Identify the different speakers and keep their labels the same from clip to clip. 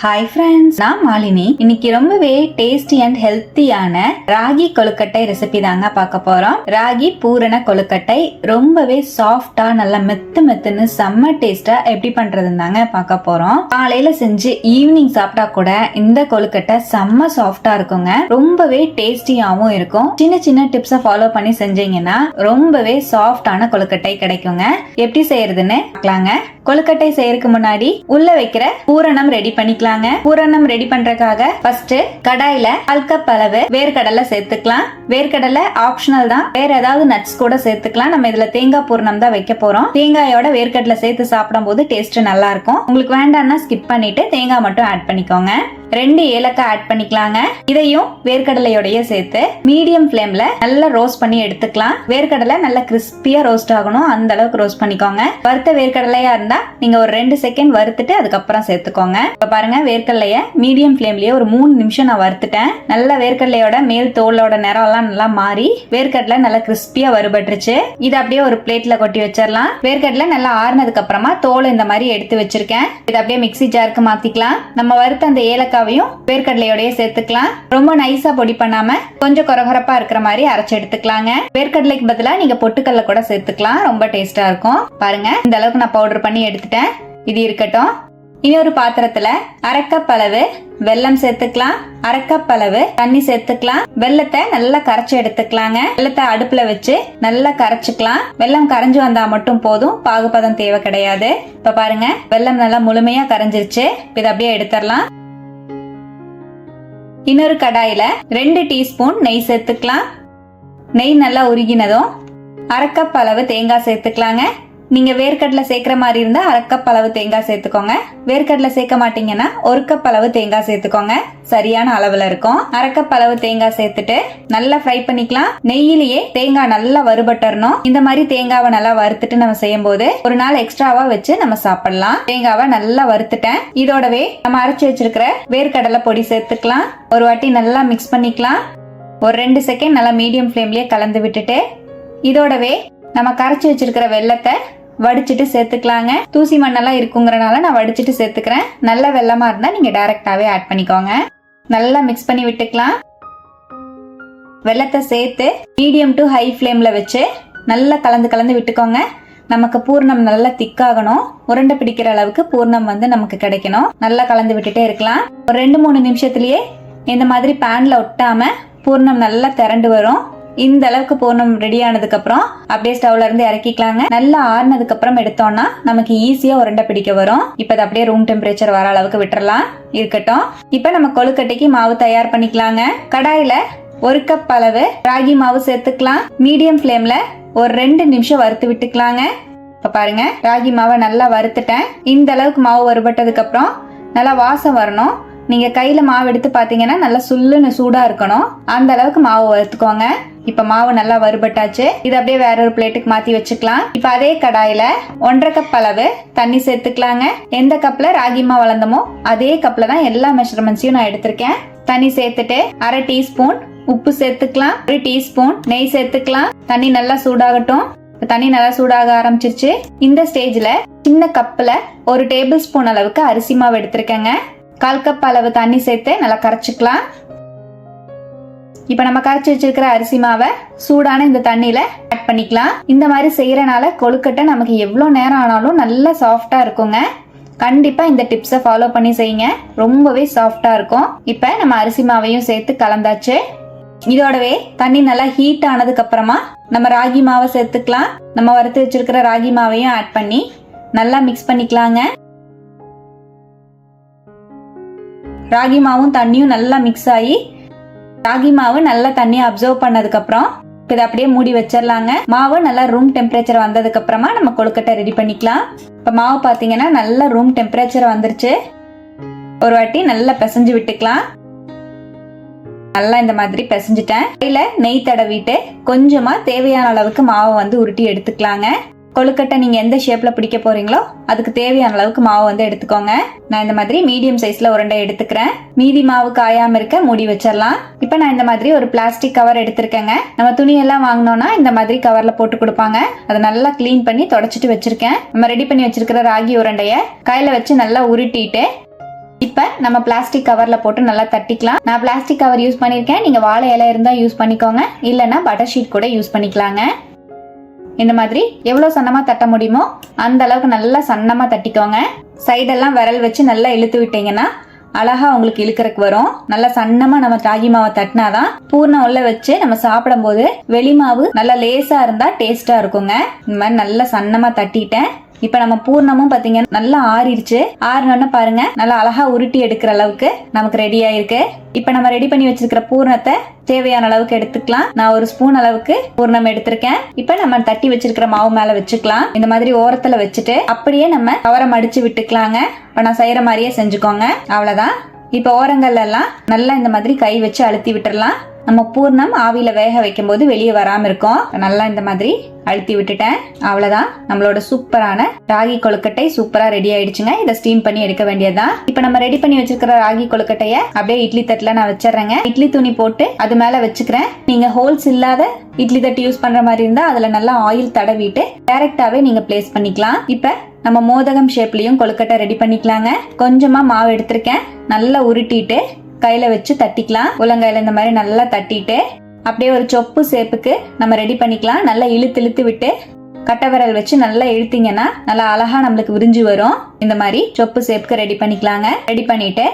Speaker 1: Hi friends நான் மாலினி. இன்னைக்கு ரொம்பவே டேஸ்டி அண்ட் ஹெல்த்தியான ராகி கொழுக்கட்டை ரெசிபி தாங்க பார்க்க போறோம். ராகி பூரண கொழுக்கட்டை ரொம்பவே சாஃப்டா நல்லா மெத்து மெத்துன்னு செம்ம டேஸ்டா எப்படி பண்றதுன்னு தாங்க பார்க்க போறோம். காலையில செஞ்சு ஈவினிங் சாப்பிட்டா கூட இந்த கொழுக்கட்டை செம்ம சாஃப்டா இருக்குங்க. ரொம்பவே டேஸ்டியாவும் இருக்கும். சின்ன சின்ன டிப்ஸை ஃபாலோ பண்ணி செஞ்சீங்கன்னா ரொம்பவே சாஃப்டான கொழுக்கட்டை கிடைக்குங்க. எப்படி செய்யறதுன்னு பார்க்கலாங்க. கொழுக்கட்டை செய்யறதுக்கு முன்னாடி உள்ள வைக்கிற பூரணம் ரெடி பண்ணிக்கலாங்க. பூரணம் ரெடி பண்றதுக்காக ஃபர்ஸ்ட் கடாயில அல்கப் கப் அளவு வேர்க்கடலை சேர்த்துக்கலாம். வேர்க்கடலை ஆப்ஷனல் தான். வேற ஏதாவது நட்ஸ் கூட சேர்த்துக்கலாம். நம்ம இதுல தேங்காய் பூரணம் தான் வைக்க போறோம். தேங்காயோட வேர்க்கடலை சேர்த்து சாப்பிடும் போது டேஸ்ட் நல்லா இருக்கும். உங்களுக்கு வேண்டாம்னா ஸ்கிப் பண்ணிட்டு தேங்காய் மட்டும் ஆட் பண்ணிக்கோங்க. ரெண்டு ஏலக்காய் ஆட் பண்ணிக்கலாங்க. இதையும் வேர்க்கடலையோடய சேர்த்து மீடியம் ஃப்ளேம்ல நல்லா ரோஸ்ட் பண்ணி எடுத்துக்கலாம். வேர்க்கடலை நல்லா கிறிஸ்பியா ரோஸ்ட் ஆகணும். அந்த அளவுக்கு ரோஸ்ட் பண்ணிக்கோங்க. வறுத்த வேர்க்கடலையா இருந்தா நீங்க ஒரு ரெண்டு செகண்ட் வறுத்துட்டு அதுக்கப்புறம் சேர்த்துக்கோங்க. இப்ப பாருங்க வேர்க்கடலைய மீடியம் ஃப்ளேம்லயே ஒரு மூணு நிமிஷம் நான் வறுத்துட்டேன். நல்லா வேர்க்கடலையோட மேல் தோலோட நிறம் எல்லாம் நல்லா மாறி வேர்க்கடலை நல்லா கிறிஸ்பியா வறுபட்டுருச்சு. இது அப்படியே ஒரு பிளேட்ல கொட்டி வச்சிடலாம். வேர்க்கடலை நல்லா ஆறுனதுக்கு அப்புறமா தோல் இந்த மாதிரி எடுத்து வச்சிருக்கேன். இது அப்படியே மிக்ஸி ஜாருக்கு மாத்திக்கலாம். நம்ம வறுத்த அந்த ஏலக்காவையும் வேர்க்கடலையோடய சேர்த்துக்கலாம். ரொம்ப நைஸா பொடி பண்ணாம கொஞ்சம் கொரகொரப்பா இருக்கிற மாதிரி அரைச்சு எடுத்துக்கலாங்க. வேர்க்கடலைக்கு பதிலாக நீங்க பொட்டுக்கல்ல கூட சேர்த்துக்கலாம். ரொம்ப டேஸ்டா இருக்கும். பாருங்க இந்த அளவுக்கு நான் பவுடர் பண்ணி எடுத்துட்டேன். இது இருக்கட்டும். இன்னொரு பாத்திரத்துல அரை அளவு வெல்லம் சேர்த்துக்கலாம். அரைக்கப்பளவு அளவு தண்ணி சேர்த்துக்கலாம். வெல்லத்தை நல்லா கரைச்சு எடுத்துக்கலாங்க. வெல்லத்தை அடுப்புல வச்சு நல்லா கரைச்சுக்கலாம். வெல்லம் கரைஞ்சு வந்தா மட்டும் போதும். பாகுபதம் தேவை கிடையாது. இப்ப பாருங்க வெல்லம் நல்லா முழுமையா கரைஞ்சிருச்சு. இதை அப்படியே எடுத்துடலாம். இன்னொரு கடாயில ரெண்டு டீஸ்பூன் நெய் சேர்த்துக்கலாம். நெய் நல்லா உருகினதும் அரைக்கப்பளவு அளவு தேங்காய் சேர்த்துக்கலாங்க. நீங்க வேர்க்கடலை சேர்க்கிற மாதிரி இருந்தா அரை கப் அளவு தேங்காய் சேர்த்துக்கோங்க. வேர்க்கடலை சேர்க்க மாட்டீங்கன்னா ஒரு கப் அளவு தேங்காய் சேர்த்துக்கோங்க. சரியான அளவுல இருக்கும். அரை கப் அளவு தேங்காய் சேர்த்துட்டு நல்லா ஃப்ரை பண்ணிக்கலாம். நெய்யிலேயே தேங்காய் நல்லா வறுபட்டரணும் இந்த மாதிரி தேங்காவை நல்லா வறுத்துட்டு நம்ம செய்யும் போது ஒரு நாள் எக்ஸ்ட்ராவா வச்சு நம்ம சாப்பிடலாம். தேங்காவை நல்லா வறுத்துட்டேன். இதோடவே நம்ம அரைச்சு வச்சிருக்கிற வேர்க்கடலை பொடி சேர்த்துக்கலாம். ஒரு வாட்டி நல்லா மிக்ஸ் பண்ணிக்கலாம். ஒரு ரெண்டு செகண்ட் நல்லா மீடியம் ஃப்ளேம்லயே கலந்து விட்டுட்டு இதோடவே நம்ம கரைச்சி வச்சிருக்கிற வெள்ளத்தை வடிச்சிட்டு சேர்த்துக்கலாங்க. தூசி மண்ணெல்லாம் இருக்குங்கிறனால நான் வடிச்சிட்டு சேர்த்துக்கிறேன். நல்ல வெள்ளமா இருந்தா நீங்க டைரக்டாவே ஆட் பண்ணிக்கோங்க. நல்லா மிக்ஸ் பண்ணி விட்டுக்கலாம். வெள்ளத்தை சேர்த்து மீடியம் டு ஹை ஃப்ளேம்ல வச்சு நல்லா கலந்து கலந்து விட்டுக்கோங்க. நமக்கு பூர்ணம் நல்லா திக்காகணும். உருண்டை பிடிக்கிற அளவுக்கு பூர்ணம் வந்து நமக்கு கிடைக்கணும். நல்லா கலந்து விட்டுட்டே இருக்கலாம். ஒரு ரெண்டு மூணு நிமிஷத்துலயே இந்த மாதிரி பேன்ல ஒட்டாம பூர்ணம் நல்லா திரண்டு வரும். இந்த அளவுக்கு பூர்ணம் ரெடி ஆனதுக்கு அப்புறம் அப்படியே ஸ்டவ்ல இருந்து இறக்கிக்கலாங்க. நல்லா ஆறுனதுக்கு அப்புறம் எடுத்தோம்னா நமக்கு ஈஸியா உருண்டை பிடிக்க வரும். இப்ப அது அப்படியே ரூம் டெம்பரேச்சர் வர அளவுக்கு விட்டுறலாம். இருக்கட்டும். இப்ப நம்ம கொழுக்கட்டைக்கு மாவு தயார் பண்ணிக்கலாங்க. கடாயில ஒரு கப் அளவு ராகி மாவு சேர்த்துக்கலாம். மீடியம் ஃப்ளேம்ல ஒரு ரெண்டு நிமிஷம் வறுத்து விட்டுக்கலாங்க. இப்ப பாருங்க ராகி மாவை நல்லா வறுத்துட்டேன். இந்த அளவுக்கு மாவு வறுபட்டதுக்கு அப்புறம் நல்லா வாசம் வரணும். நீங்க கையில மாவு எடுத்து பாத்தீங்கன்னா நல்லா சுல்லுன்னு சூடா இருக்கணும். அந்த அளவுக்கு மாவு வறுத்துக்கோங்க. இப்ப மாவு நல்லா வறுபட்டாச்சு. இது அப்படியே வேற ஒரு பிளேட்டுக்கு மாத்தி வச்சுக்கலாம். இப்ப அதே கடாயில ஒன்றரை கப் அளவு தண்ணி சேர்த்துக்கலாங்க. எந்த கப்ல ராகி மாவு வளர்ந்தமோ அதே கப்ல தான் எல்லா மெஷர்மெண்ட்ஸையும் நான் எடுத்திருக்கேன். தண்ணி சேர்த்துட்டு அரை டீஸ்பூன் உப்பு சேர்த்துக்கலாம். ஒரு டீஸ்பூன் நெய் சேர்த்துக்கலாம். தண்ணி நல்லா சூடாகட்டும். தண்ணி நல்லா சூடாக ஆரம்பிச்சிருச்சு. இந்த ஸ்டேஜ்ல சின்ன கப்ல ஒரு டேபிள் ஸ்பூன் அளவுக்கு அரிசி மாவு எடுத்திருக்கேங்க. கால் கப் அளவு தண்ணி சேர்த்து நல்லா கரைச்சிக்கலாம். இப்போ நம்ம கரைச்சி வச்சிருக்கிற அரிசி மாவை சூடான இந்த தண்ணியில ஆட் பண்ணிக்கலாம். இந்த மாதிரி செய்யறனால கொழுக்கட்டை நமக்கு எவ்வளோ நேரம் ஆனாலும் நல்லா சாஃப்டா இருக்குங்க. கண்டிப்பா இந்த டிப்ஸை ஃபாலோ பண்ணி செய்யுங்க. ரொம்பவே சாஃப்டா இருக்கும். இப்போ நம்ம அரிசி மாவையும் சேர்த்து கலந்தாச்சு. இதோடவே தண்ணி நல்லா ஹீட் ஆனதுக்கு அப்புறமா நம்ம ராகி மாவை சேர்த்துக்கலாம். நம்ம வறுத்து வச்சிருக்கிற ராகி மாவையும் ஆட் பண்ணி நல்லா மிக்ஸ் பண்ணிக்கலாங்க. ராகி மாவும் தண்ணியும் நல்லா மிக்ஸ் ஆகி ராகி மாவு நல்லா தண்ணியை அப்சர்வ் பண்ணதுக்கப்புறம் இதை அப்படியே மூடி வச்சிடலாங்க. மாவு நல்லா ரூம் டெம்பரேச்சர் வந்ததுக்கு அப்புறமா நம்ம கொழுக்கட்டை ரெடி பண்ணிக்கலாம். இப்போ மாவு பார்த்தீங்கன்னா நல்லா ரூம் டெம்பரேச்சர் வந்துருச்சு. ஒரு வாட்டி நல்லா பிசைஞ்சு விட்டுக்கலாம். நல்லா இந்த மாதிரி பிசைஞ்சிட்டேன். கையில் நெய் தடவிட்டு கொஞ்சமாக தேவையான அளவுக்கு மாவை வந்து உருட்டி எடுத்துக்கலாங்க. கொழுக்கட்டை நீங்கள் எந்த ஷேப்பில் பிடிக்க போறீங்களோ அதுக்கு தேவையான அளவுக்கு மாவு வந்து எடுத்துக்கோங்க. நான் இந்த மாதிரி மீடியம் சைஸ்ல உருண்டை எடுத்துக்கிறேன். மீதி மாவு காயாம இருக்க மூடி வச்சிடலாம். இப்போ நான் இந்த மாதிரி ஒரு பிளாஸ்டிக் கவர் எடுத்திருக்கேங்க. நம்ம துணி எல்லாம் வாங்கினோம்னா இந்த மாதிரி கவர்ல போட்டு கொடுப்பாங்க. அதை நல்லா க்ளீன் பண்ணி தொடச்சிட்டு வச்சிருக்கேன். நம்ம ரெடி பண்ணி வச்சிருக்கிற ராகி உருண்டைய கையில வச்சு நல்லா உருட்டிட்டு இப்ப நம்ம பிளாஸ்டிக் கவர்ல போட்டு நல்லா தட்டிக்கலாம். நான் பிளாஸ்டிக் கவர் யூஸ் பண்ணிருக்கேன் நீங்க வாழை இலை இருந்தா யூஸ் பண்ணிக்கோங்க. இல்லைன்னா பட்டர் ஷீட் கூட யூஸ் பண்ணிக்கலாங்க. இந்த மாதிரி எவ்வளவு சன்னமா தட்ட முடியுமோ அந்த அளவுக்கு நல்லா சன்னமா தட்டிக்கோங்க. சைடெல்லாம் விரல் வச்சு நல்லா இழுத்து விட்டீங்கன்னா அழகா உங்களுக்கு இழுக்கறதுக்கு வரும். நல்லா சன்னமா நம்ம ராகி மாவை தட்டினாதான் பூர்ணம் உள்ள வச்சு நம்ம சாப்பிடும்போது வெளி மாவு நல்லா லேசா இருந்தா டேஸ்டா இருக்குங்க. இந்த மாதிரி நல்லா சன்னமா தட்டிட்டேன். இப்ப நம்ம பூர்ணமும் பாத்தீங்கன்னா நல்லா ஆறிடுச்சு. ஆறினோன்னு பாருங்க நல்லா அழகா உருட்டி எடுக்கிற அளவுக்கு நமக்கு ரெடி ஆயிருக்கு. இப்ப நம்ம ரெடி பண்ணி வச்சிருக்கிற பூர்ணத்தை தேவையான அளவுக்கு எடுத்துக்கலாம். நான் ஒரு ஸ்பூன் அளவுக்கு பூர்ணம் எடுத்திருக்கேன். இப்ப நம்ம தட்டி வச்சிருக்கிற மாவு மேல வச்சுக்கலாம். இந்த மாதிரி ஓரத்துல வச்சுட்டு அப்படியே நம்ம கவரம் அடிச்சு விட்டுக்கலாங்க. இப்ப நான் செய்யற மாதிரியே செஞ்சுக்கோங்க. அவ்வளவுதான். இப்ப ஓரங்கள்ல எல்லாம் நல்லா இந்த மாதிரி கை வச்சு அழுத்தி விட்டுறலாம். நம்ம பூர்ணம் ஆவியில வேக வைக்கும் போது வெளியே வராம இருக்கும். நல்லா இந்த மாதிரி அழுத்தி விட்டுட்டேன். அவ்வளவுதான். நம்மளோட சூப்பரான ராகி கொழுக்கட்டை சூப்பரா ரெடி ஆயிடுச்சுங்க. இதை ஸ்டீம் பண்ணி எடுக்க வேண்டியதுதான். இப்ப நம்ம ரெடி பண்ணி வச்சிருக்கிற ராகி கொழுக்கட்டைய அப்படியே இட்லி தட்டுல நான் வச்சிடுறேங்க. இட்லி துணி போட்டு அது மேல வச்சுக்கிறேன். நீங்க ஹோல்ஸ் இல்லாத இட்லி தட்டு யூஸ் பண்ற மாதிரி இருந்தா அதுல நல்லா ஆயில் தடவிட்டு டைரக்டாவே நீங்க பிளேஸ் பண்ணிக்கலாம். இப்ப நம்ம மோதகம் ஷேப்லயும் கொழுக்கட்டை ரெடி பண்ணிக்கலாங்க. கொஞ்சமா மாவு எடுத்திருக்கேன். நல்லா உருட்டிட்டு கையில வச்சு தட்டிக்கலாம். உள்ளங்கையில இந்த மாதிரி நல்லா தட்டிட்டு அப்படியே ஒரு சொப்பு சேப்புக்கு நம்ம ரெடி பண்ணிக்கலாம். நல்லா இழுத்து இழுத்து விட்டு கட்டை விரல் வச்சு நல்லா இழுத்தீங்கன்னா நல்லா அழகா நம்மளுக்கு விரிஞ்சு வரும். இந்த மாதிரி சொப்பு சேப்புக்கு ரெடி பண்ணிக்கலாங்க. ரெடி பண்ணிட்டு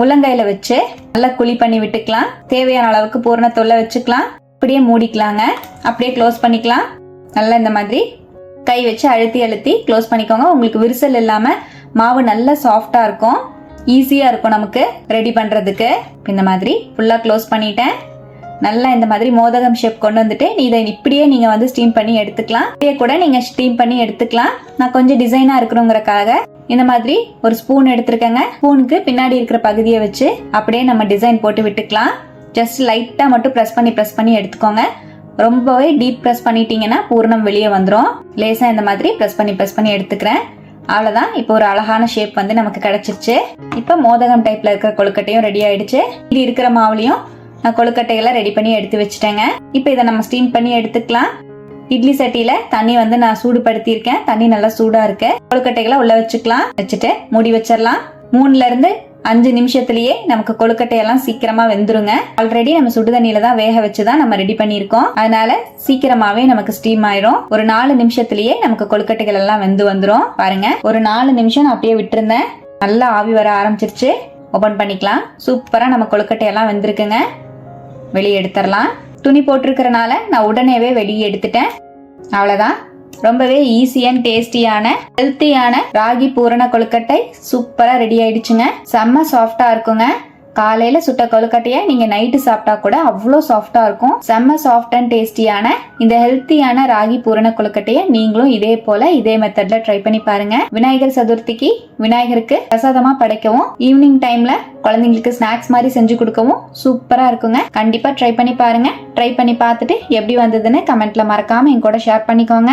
Speaker 1: உள்ளங்கையில வச்சு நல்லா குழி பண்ணி விட்டுக்கலாம். தேவையான அளவுக்கு பூரணத்தொல்ல வச்சுக்கலாம். அப்படியே மூடிக்கலாங்க. அப்படியே க்ளோஸ் பண்ணிக்கலாம். நல்லா இந்த மாதிரி கை வச்சு அழுத்தி அழுத்தி க்ளோஸ் பண்ணிக்கோங்க. உங்களுக்கு விரிசல் இல்லாம மாவு நல்லா சாஃப்டா இருக்கும். ஈஸியாக இருக்கும் நமக்கு. ரெடி பண்ணுறதுக்கு இந்த மாதிரி ஃபுல்லாக க்ளோஸ் பண்ணிட்டேன். நல்லா இந்த மாதிரி மோதகம் ஷேப் கொண்டு வந்துட்டு இதை இப்படியே நீங்கள் வந்து ஸ்டீம் பண்ணி எடுத்துக்கலாம். இப்படியே கூட நீங்கள் ஸ்டீம் பண்ணி எடுத்துக்கலாம். நான் கொஞ்சம் டிசைனாக இருக்கணுங்கிறக்காக இந்த மாதிரி ஒரு ஸ்பூன் எடுத்திருக்கேங்க. ஸ்பூனுக்கு பின்னாடி இருக்கிற பகுதியை வச்சு அப்படியே நம்ம டிசைன் போட்டு விட்டுக்கலாம். ஜஸ்ட் லைட்டாக மட்டும் ப்ரெஸ் பண்ணி ப்ரெஸ் பண்ணி எடுத்துக்கோங்க. ரொம்பவே டீப் ப்ரெஸ் பண்ணிட்டீங்கன்னா பூர்ணம் வெளியே வந்துடும் லேசாக இந்த மாதிரி ப்ரெஸ் பண்ணி ப்ரெஸ் பண்ணி எடுத்துக்கிறேன். அவ்வளோதான் இப்போ ஒரு அழகான ஷேப் வந்து நமக்கு கிடைச்சிருச்சு. இப்போ மோதகம் டைப்ல இருக்கிற கொழுக்கட்டையும் ரெடி ஆயிடுச்சு. இது இருக்கிற மாவுலையும் நான் கொழுக்கட்டையெல்லாம் ரெடி பண்ணி எடுத்து வச்சுட்டேங்க. இப்போ இதை நம்ம ஸ்டீம் பண்ணி எடுத்துக்கலாம். இட்லி சட்டியில தண்ணி வந்து நான் சூடுபடுத்தியிருக்கேன். தண்ணி நல்லா சூடா இருக்கு. கொழுக்கட்டைகளை உள்ள வச்சுக்கலாம். வச்சுட்டு மூடி வச்சிடலாம். மூணுல இருந்து அஞ்சு நிமிஷத்துலயே நமக்கு கொழுக்கட்டையெல்லாம் சீக்கிரமா வெந்துருங்க. ஆல்ரெடி நம்ம சுடு தண்ணியில தான் வேக வச்சுதான் நம்ம ரெடி பண்ணியிருக்கோம். அதனால சீக்கிரமாவே நமக்கு ஸ்டீம் ஆயிரும். ஒரு நாலு நிமிஷத்துலயே நமக்கு கொழுக்கட்டைகள் எல்லாம் வெந்து வந்துரும். பாருங்க ஒரு நாலு நிமிஷம் நான் அப்படியே விட்டுருந்தேன். நல்லா ஆவி வர ஆரம்பிச்சிருச்சு. ஓபன் பண்ணிக்கலாம். சூப்பரா நம்ம கொழுக்கட்டையெல்லாம் வெந்திருக்குங்க. வெளியே எடுத்துடலாம். துணி போட்டிருக்கிறனால நான் உடனேவே வெளியே எடுத்துட்டேன். அவ்வளவுதான். ரொம்பவே ஈஸி அண்ட் டேஸ்டியான ஹெல்த்தியான ராகி பூரண கொழுக்கட்டை சூப்பரா ரெடி ஆயிடுச்சுங்க. செம்ம சாஃப்டா இருக்குங்க. காலையில சுட்ட கொழுக்கட்டைய நீங்க நைட்டு சாப்பிட்டா கூட அவ்வளோ சாஃப்டா இருக்கும். செம்ம சாஃப்ட் அண்ட் டேஸ்டியான இந்த ஹெல்த்தியான ராகி பூரண கொழுக்கட்டைய நீங்களும் இதே போல இதே மெத்தட்ல ட்ரை பண்ணி பாருங்க. விநாயகர் சதுர்த்திக்கு விநாயகருக்கு பிரசாதமா படைக்கவும் ஈவினிங் டைம்ல குழந்தைங்களுக்கு ஸ்நாக்ஸ் மாதிரி செஞ்சு கொடுக்கவும் சூப்பரா இருக்குங்க. கண்டிப்பா ட்ரை பண்ணி பாருங்க. ட்ரை பண்ணி பார்த்துட்டு எப்படி வந்ததுன்னு கமெண்ட்ல மறக்காம என் கூட ஷேர் பண்ணிக்கோங்க.